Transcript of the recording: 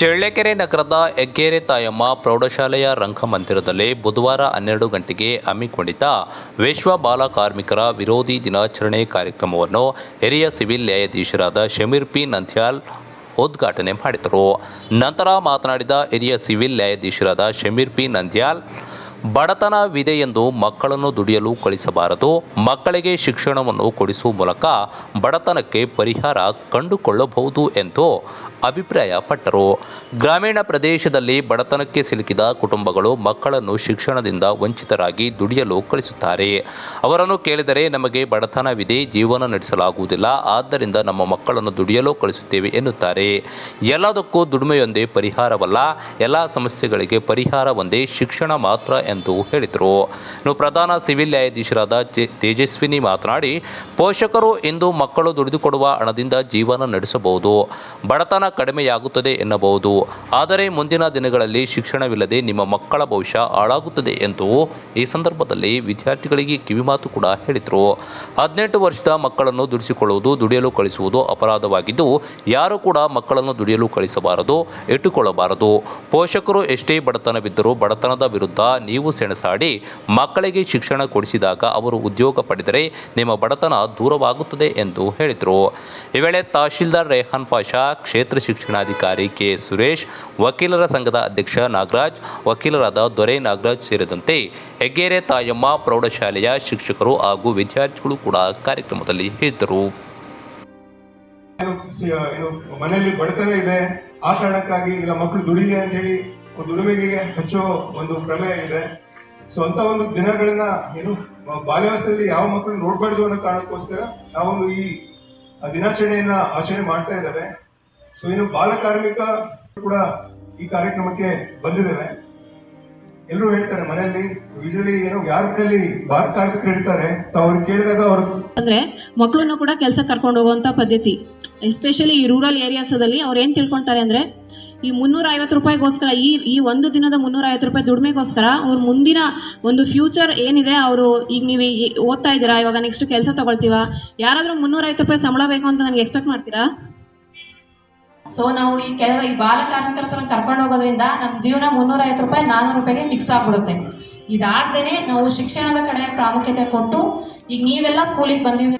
ಚಳ್ಳಕೆರೆ ನಗರದ ಹೆಗ್ಗೇರೆ ತಾಯಮ್ಮ ಪ್ರೌಢಶಾಲೆಯ ರಂಗಮಂದಿರದಲ್ಲಿ ಬುಧವಾರ ಹನ್ನೆರಡು ಗಂಟೆಗೆ ಹಮ್ಮಿಕೊಂಡಿದ್ದ ವಿಶ್ವ ಬಾಲ ಕಾರ್ಮಿಕರ ವಿರೋಧಿ ದಿನಾಚರಣೆ ಕಾರ್ಯಕ್ರಮವನ್ನು ಹಿರಿಯ ಸಿವಿಲ್ ನ್ಯಾಯಾಧೀಶರಾದ ಶಮೀರ್ ಪಿ ನಂಥ್ಯಾಲ್ ಉದ್ಘಾಟನೆ ಮಾಡಿದರು. ನಂತರ ಮಾತನಾಡಿದ ಹಿರಿಯ ಸಿವಿಲ್ ನ್ಯಾಯಾಧೀಶರಾದ ಶಮೀರ್ ಪಿ ನಂದ್ಯಾಲ್ ಬಡತನವಿದೆ ಎಂದು ಮಕ್ಕಳನ್ನು ದುಡಿಯಲು ಕಳಿಸಬಾರದು. ಮಕ್ಕಳಿಗೆ ಶಿಕ್ಷಣವನ್ನು ಕೊಡಿಸುವ ಮೂಲಕ ಬಡತನಕ್ಕೆ ಪರಿಹಾರ ಕಂಡುಕೊಳ್ಳಬಹುದು ಎಂದು ಅಭಿಪ್ರಾಯಪಟ್ಟರು. ಗ್ರಾಮೀಣ ಪ್ರದೇಶದಲ್ಲಿ ಬಡತನಕ್ಕೆ ಸಿಲುಕಿದ ಕುಟುಂಬಗಳು ಮಕ್ಕಳನ್ನು ಶಿಕ್ಷಣದಿಂದ ವಂಚಿತರಾಗಿ ದುಡಿಯಲು ಕಳಿಸುತ್ತಾರೆ. ಅವರನ್ನು ಕೇಳಿದರೆ ನಮಗೆ ಬಡತನವಿದೆ, ಜೀವನ ನಡೆಸಲಾಗುವುದಿಲ್ಲ, ಆದ್ದರಿಂದ ನಮ್ಮ ಮಕ್ಕಳನ್ನು ದುಡಿಯಲು ಕಳಿಸುತ್ತೇವೆ ಎನ್ನುತ್ತಾರೆ. ಎಲ್ಲದಕ್ಕೂ ದುಡಿಮೆಯೊಂದೇ ಪರಿಹಾರವಲ್ಲ, ಎಲ್ಲ ಸಮಸ್ಯೆಗಳಿಗೆ ಪರಿಹಾರ ಒಂದೇ, ಶಿಕ್ಷಣ ಮಾತ್ರ ಎಂದು ಹೇಳಿದರು. ಇನ್ನು ಪ್ರಧಾನ ಸಿವಿಲ್ ನ್ಯಾಯಾಧೀಶರಾದ ತೇಜಸ್ವಿನಿ ಮಾತನಾಡಿ, ಪೋಷಕರು ಇಂದು ಮಕ್ಕಳು ದುಡಿದುಕೊಡುವ ಹಣದಿಂದ ಜೀವನ ನಡೆಸಬಹುದು. ಬಡತನ ಕಡಿಮೆಯಾಗುತ್ತದೆ ಎನ್ನಬಹುದು. ಆದರೆ ಮುಂದಿನ ದಿನಗಳಲ್ಲಿ ಶಿಕ್ಷಣವಿಲ್ಲದೆ ನಿಮ್ಮ ಮಕ್ಕಳ ಭವಿಷ್ಯ ಹಾಳಾಗುತ್ತದೆ ಎಂದು ಈ ಸಂದರ್ಭದಲ್ಲಿ ವಿದ್ಯಾರ್ಥಿಗಳಿಗೆ ಕಿವಿಮಾತು ಕೂಡ ಹೇಳಿದರು. ಹದಿನೆಂಟು ವರ್ಷದ ಮಕ್ಕಳನ್ನು ದುಡಿಸಿಕೊಳ್ಳುವುದು, ದುಡಿಯಲು ಕಳಿಸುವುದು ಅಪರಾಧವಾಗಿದ್ದು, ಯಾರು ಕೂಡ ಮಕ್ಕಳನ್ನು ದುಡಿಯಲು ಕಳಿಸಬಾರದು ಇಟ್ಟುಕೊಳ್ಳಬಾರದು ಪೋಷಕರು ಎಷ್ಟೇ ಬಡತನವಿದ್ದರೂ ಬಡತನದ ವಿರುದ್ಧ ನೀವು ಸೆಣಸಾಡಿ ಮಕ್ಕಳಿಗೆ ಶಿಕ್ಷಣ ಕೊಡಿಸಿದಾಗ ಅವರು ಉದ್ಯೋಗ ಪಡೆದರೆ ನಿಮ್ಮ ಬಡತನ ದೂರವಾಗುತ್ತದೆ ಎಂದು ಹೇಳಿದರು. ಈ ವೇಳೆ ತಹಶೀಲ್ದಾರ್ ರೇಹಾನ್ ಪಾಷಾ, ಕ್ಷೇತ್ರ ಶಿಕ್ಷಣಾಧಿಕಾರಿ ಕೆ ಸುರೇಶ್, ವಕೀಲರ ಸಂಘದ ಅಧ್ಯಕ್ಷ ನಾಗರಾಜ್, ವಕೀಲರಾದ ದೊರೆ ನಾಗರಾಜ್ ಸೇರಿದಂತೆ ಹೆಗ್ಗೇರೆ ತಾಯಮ್ಮ, ಪ್ರೌಢಶಾಲೆಯ ಶಿಕ್ಷಕರು ಹಾಗೂ ವಿದ್ಯಾರ್ಥಿಗಳು ಕೂಡ ಕಾರ್ಯಕ್ರಮದಲ್ಲಿ ಇದ್ದರು. ಮನೆಯಲ್ಲಿ ಬಡತನ ಇದೆ, ಆ ಕಾರಣಕ್ಕಾಗಿ ಇಲ್ಲ ಮಕ್ಕಳು ದುಡಿದೆ ಅಂತ ಹೇಳಿ ದುಡಿಮೆಗೆ ಹಚ್ಚೋ ಒಂದು ಪ್ರಮೇಯ ಇದೆ ಸೊ ಅಂತ ಒಂದು ದಿನಗಳನ್ನ ಏನು, ಬಾಲ್ಯಾವಸ್ಥೆಯಲ್ಲಿ ಯಾವ ಮಕ್ಕಳು ನೋಡ್ಬಾರ್ದು ಅನ್ನೋ ಕಾರಣಕ್ಕೋಸ್ಕರ ನಾವೊಂದು ಈ ದಿನಾಚರಣೆಯನ್ನ ಆಚರಣೆ ಮಾಡ್ತಾ ಇದ್ದಾವೆ. ಸೊ ಏನು ಬಾಲ ಕಾರ್ಮಿಕ ಕೂಡ ಈ ಕಾರ್ಯಕ್ರಮಕ್ಕೆ ಬಂದಿದ್ದಾರೆ ಎಲ್ಲರೂ ಹೇಳ್ತಾರೆ ಮನೆಯಲ್ಲಿ ಯೂಶಲಿ ಏನೋ ಯಾರ ಮನೆಯಲ್ಲಿ ಬಾಲ ಕಾರ್ಮಿಕರು ಇರ್ತಾರೆ ಅವ್ರು ಕೇಳಿದಾಗ ಅವ್ರ ಅಂದ್ರೆ ಮಕ್ಕಳನ್ನು ಕೂಡ ಕೆಲಸ ಕರ್ಕೊಂಡು ಹೋಗುವಂತ ಪದ್ಧತಿ. ಎಸ್ಪೆಷಲಿ ಈ ರೂರಲ್ ಏರಿಯಾಸದಲ್ಲಿ ಅವ್ರು ಏನು ತಿಳ್ಕೊಳ್ತಾರೆ ಅಂದ್ರೆ ಈ ಮುನ್ನೂರ ಐವತ್ತು ರೂಪಾಯಿಗೋಸ್ಕರ, ಈ ಈ ಒಂದು ದಿನದ ಮುನ್ನೂರ ಐವತ್ತು ರೂಪಾಯಿ ದುಡಿಮೆಗೋಸ್ಕರ ಅವ್ರ ಮುಂದಿನ ಒಂದು ಫ್ಯೂಚರ್ ಏನಿದೆ, ಅವರು ಈಗ ನೀವು ಓದ್ತಾ ಇದ್ದೀರಾ, ಇವಾಗ ನೆಕ್ಸ್ಟ್ ಕೆಲಸ ತಗೊಳ್ತೀವಾ? ಯಾರಾದರೂ ಮುನ್ನೂರ ಐವತ್ತು ರೂಪಾಯಿ ಸಂಬಳ ಬೇಕು ಅಂತ ನನಗೆ ಎಕ್ಸ್ಪೆಕ್ಟ್ ಮಾಡ್ತೀರಾ? ಸೊ ನಾವು ಈ ಕೆಲ ಈ ಬಾಲ ಕಾರ್ಮಿಕರ ಹತ್ರ ಕರ್ಕೊಂಡು ಹೋಗೋದ್ರಿಂದ ನಮ್ಮ ಜೀವನ ಮುನ್ನೂರ ಐವತ್ತು ರೂಪಾಯಿ ನಾನ್ನೂರು ರೂಪಾಯಿಗೆ ಫಿಕ್ಸ್ ಆಗ್ಬಿಡುತ್ತೆ. ಇದಾಗ್ದೇನೆ ನಾವು ಶಿಕ್ಷಣದ ಕಡೆ ಪ್ರಾಮುಖ್ಯತೆ ಕೊಟ್ಟು, ಈಗ ನೀವೆಲ್ಲ ಸ್ಕೂಲಿಗೆ ಬಂದಿದ್ದೀರಿ.